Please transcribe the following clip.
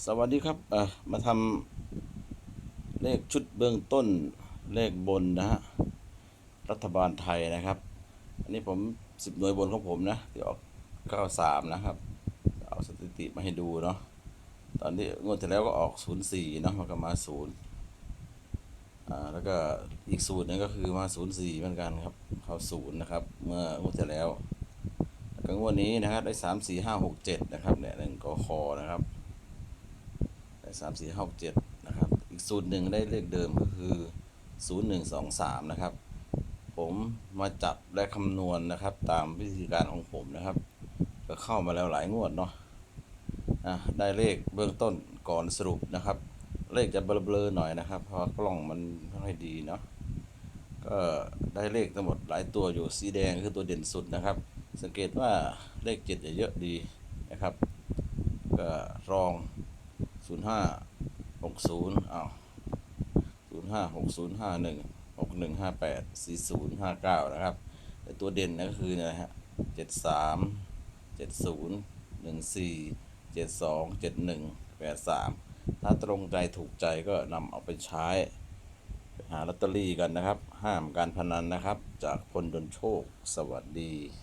สวัสดีครับอ่อมาทำเลขชุดเบื้องต้นเลขบนนะฮะ รัฐบาลไทยนะครับ อันนี้ผมสิบหน่วยบนของผมนะที่ออกเก้าสามนะครับ เอาสถิติมาให้ดูเนาะ ตอนนี้งวดที่แล้วก็ออกศูนย์สี่เนาะมันก็มาศูนย์อ่า แล้วก็อีกสูตรนึงก็คือมาศูนย์สี่เหมือนกันครับ เข้าศูนย์นะครับ เมื่องวดที่แล้ว แล้วก็งวดนี้นะครับได้สามสี่ห้าหกเจ็ดนะครับเนี่ยหนึ่งกคนะครับ สามสี่ห้าเจ็ดนะครับ อีกสูตรหนึ่งได้เลขเดิมก็คือศูนย์หนึ่งสองสามนะครับ ผมมาจับและคำนวณนะครับ ตามวิธีการของผมนะครับ ก็เข้ามาแล้วหลายงวดเนาะะได้เลขเบื้องต้นก่อนสรุปนะครับ เลขจะเบลอๆหน่อยนะครับ เพราะกล้องมันไม่ค่อยดีเนาะก็ได้เลขทั้งหมดหลายตัวอยู่สีแดงคือตัวเด่นสุดนะครับ สังเกตว่าเลขเจ็ดจะเยอะดีนะครับ ก็รอง ศูนย์ห้าหกศูนย์อ้าวศูนย์ห้าหกศูนย์ห้าหนึ่งหกหนึ่งห้าแปดสี่ศูนย์ห้าเก้านะครับแต่ตัวเด่นนะก็คือเนี่ยนะฮะเจ็ดสามเจ็ดศูนย์หนึ่งสี่เจ็ดสองเจ็ดหนึ่งแปดสามถ้าตรงใจถูกใจก็นำเอาไปใช้ไปหาลอตเตอรี่กันนะครับ ห้ามการพนันนะครับ จากคนดนโชคสวัสดี